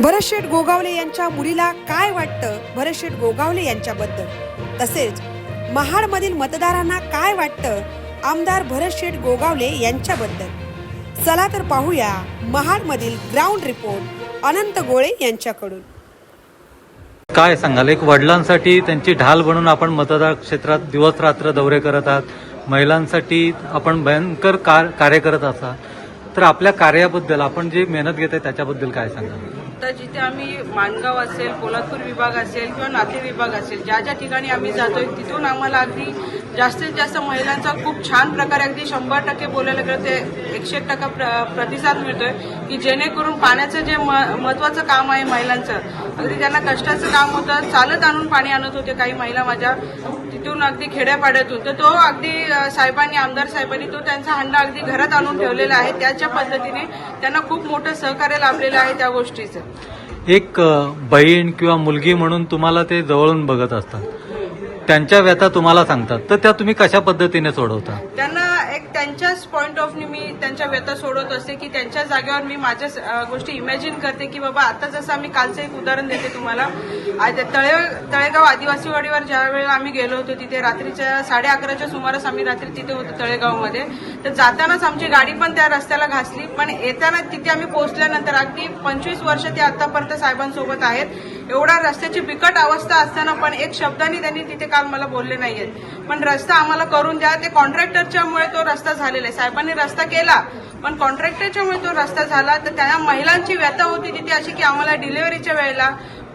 भरतशेठ गोगावले यांच्या मुलीला काय वाटतं? भरतशेठ गोगावले यांच्याबद्दल. तसेच महाडमधील मतदारांना काय वाटतं? आमदार भरतशेठ गोगावले यांच्याबद्दल. चला तर पाहूया महाडमधील ग्राउंड रिपोर्ट. अनंत गोळे यांच्याकडून. काय सांगाल? एक वडिलांसाठी त्यांची ढाल बनून आपण मतदार क्षेत्रात दिवस रात्र दौरे करत आहात. महिलांसाठी आपण भयंकर कार कार्य करत असाल तर आपल्या कार्याबद्दल आपण जे मेहनत घेत आहे त्याच्याबद्दल काय सांगाल? आत्ता जिथे आम्ही माणगाव असेल पोलादपूर विभाग असेल किंवा नाते विभाग असेल ज्या ज्या ठिकाणी आम्ही जातोय तिथून आम्हाला अगदी जास्तीत जास्त महिलांचा खूप छान प्रकारे अगदी शंभर टक्के बोलायला गेलं ते एकशे टक्का प्र- प्रतिसाद मिळतोय की जेणेकरून पाण्याचं जे म- महत्वाचं काम आहे महिलांचं अगदी त्यांना कष्टाचं काम होतं चालत आणून पाणी आणत होते काही महिला माझ्या तिथून अगदी खेड्यापाड्यातून तर तो अगदी साहेबांनी आमदार साहेबांनी तो त्यांचा हंडा अगदी घरात आणून ठेवलेला आहे त्याच्या पद्धतीने त्यांना खूप मोठं सहकार्य लाभलेलं आहे त्या गोष्टीचं. एक बहीण किंवा मुलगी म्हणून तुम्हाला ते जवळून बघत असतात. त्यांच्या व्यथा तुम्हाला सांगतात. तर त्या तुम्ही कशा पद्धतीने सोडवता? त्यांना त्यांच्याच पॉईंट ऑफ व्ह्यू मी त्यांच्या व्यथा सोडवत असते की त्यांच्या जागेवर मी माझ्या गोष्टी इमॅजिन करते की बाबा आता जसं आम्ही कालचं एक उदाहरण देते तुम्हाला. तळे तळेगाव आदिवासी वाडीवर ज्या वेळेला आम्ही गेलो होतो तिथे रात्रीच्या साडे अकराच्या सुमारास आम्ही रात्री तिथे होतो तळेगावमध्ये. तर जातानाच आमची गाडी पण त्या रस्त्याला घासली पण येताना तिथे आम्ही पोहोचल्यानंतर अगदी पंचवीस वर्ष ते आतापर्यंत साहेबांसोबत आहेत. एवढा रस्त्याची बिकट अवस्था असताना पण एक शब्दाने त्यांनी तिथे काल मला बोलले नाहीयेत. पण रस्ता आम्हाला करून द्या ते कॉन्ट्रॅक्टरच्यामुळे तो रस्ता झालेला आहे. साहेबांनी रस्ता केला पण कॉन्ट्रॅक्टरच्यामुळे तो रस्ता झाला तर त्या महिलांची व्यथा होती तिथे अशी की आम्हाला डिलिव्हरीच्या वेळेला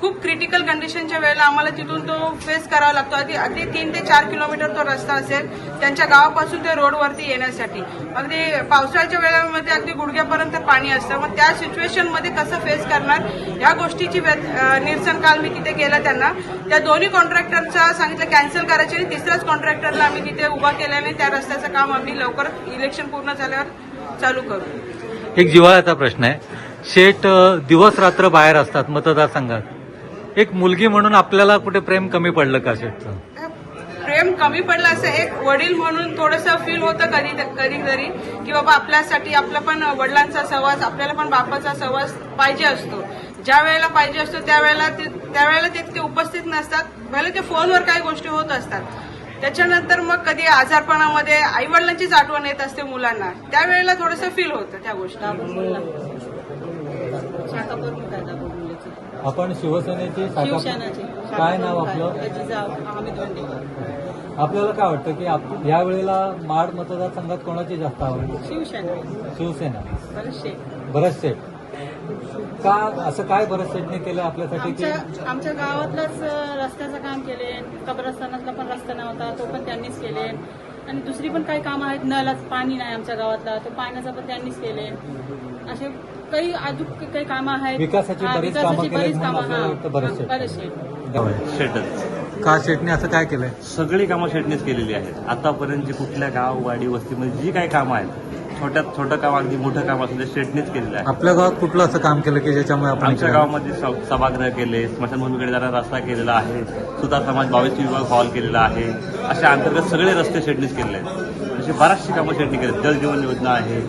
खूप क्रिटिकल कंडिशनच्या वेळेला आम्हाला तिथून तो फेस करावा लागतो. अगदी अगदी तीन ते चार किलोमीटर तो रस्ता असेल त्यांच्या गावापासून ते रोडवरती येण्यासाठी. अगदी पावसाळ्याच्या वेळेमध्ये अगदी गुडघ्यापर्यंत पाणी असतं. मग त्या सिच्युएशनमध्ये कसं फेस करणार? या गोष्टीची निरसन काल मी तिथे केलं त्यांना. त्या दोन्ही कॉन्ट्रॅक्टरचा सांगितलं कॅन्सल करायची. आणि तिसऱ्याच कॉन्ट्रॅक्टरला आम्ही तिथे उभा केल्याने त्या रस्त्याचं काम आम्ही लवकर इलेक्शन पूर्ण झाल्यावर चालू करू. एक जिव्हाळ्याचा प्रश्न आहे. शेठ दिवस रात्र बाहेर असतात. मतदारसंघात. एक मुलगी म्हणून आपल्याला कुठे प्रेम कमी पडलं का शेठचं? प्रेम कमी पडलं असं एक वडील म्हणून थोडंसं फील होतं कधी कधीतरी की बाबा आपल्यासाठी आपला पण वडिलांचा सहवास आपल्याला पण बापाचा सहवास पाहिजे असतो. ज्या वेळेला पाहिजे असतो त्यावेळेला ते त्यावेळेला ते उपस्थित नसतात. भले ते फोनवर काही गोष्टी होत असतात त्याच्यानंतर मग कधी आजारपणामध्ये आई वडिलांचीच आठवण येत असते मुलांना त्यावेळेला थोडंसं फील होतं त्या गोष्टी आपण शिवसेनेची काय नाव आपलं? आपल्याला काय वाटतं की या वेळेला माड मतदारसंघात कोणाची जास्त आवड? शिवसेना. भरत शेठ का असं काय भरत शेठने केलं आपल्यासाठी की आमच्या आमच्या गावातलंच रस्त्याचं काम केले कब्रस्तानातला पण रस्ता नव्हता तो पण त्यांनीच केले आणि दुसरी पण काही कामं आहेत नळाच पाणी नाही आमच्या गावातला तो पाण्याचं पण त्यांनीच केले असे काही अजून काही कामं आहेत. विकासाची हा, बरीच विकासाची कामं म्हणून आपल्याला वाटतं हा, बरेचसे. शेटच का शेठने असं काय केलंय? सगळी कामं शेटनेच केलेली आहेत. आतापर्यंत जे कुठल्या गाव वाडी वस्तीमध्ये जी काही कामं आहेत छोट्यात छोटं काम अगदी मोठं काम असेल ते शेटनेच केलेलं आहे. आपल्या गावात कुठलं असं काम केलं की ज्याच्यामुळे आपण आमच्या इकडे- गावामध्ये स- सभागृह केले स्मशानभूमीकडे जाणारा रस्ता केलेला आहे सुतार समाज बावीस विभाग हॉल केलेला आहे अशा अंतर्गत सगळे रस्ते शेटनीच केलेले आहेत. अशी बराचशी कामं शेटणी केली जलजीवन योजना आहे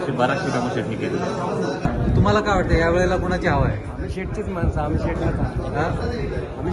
अशी बराचशी कामं शेटणी केलेली आहेत. तुम्हाला काय वाटतं या वेळेला कोणाची हवा आहे? आम्ही शेटचीच माणसं आम्ही शेटलाच हा? आम्ही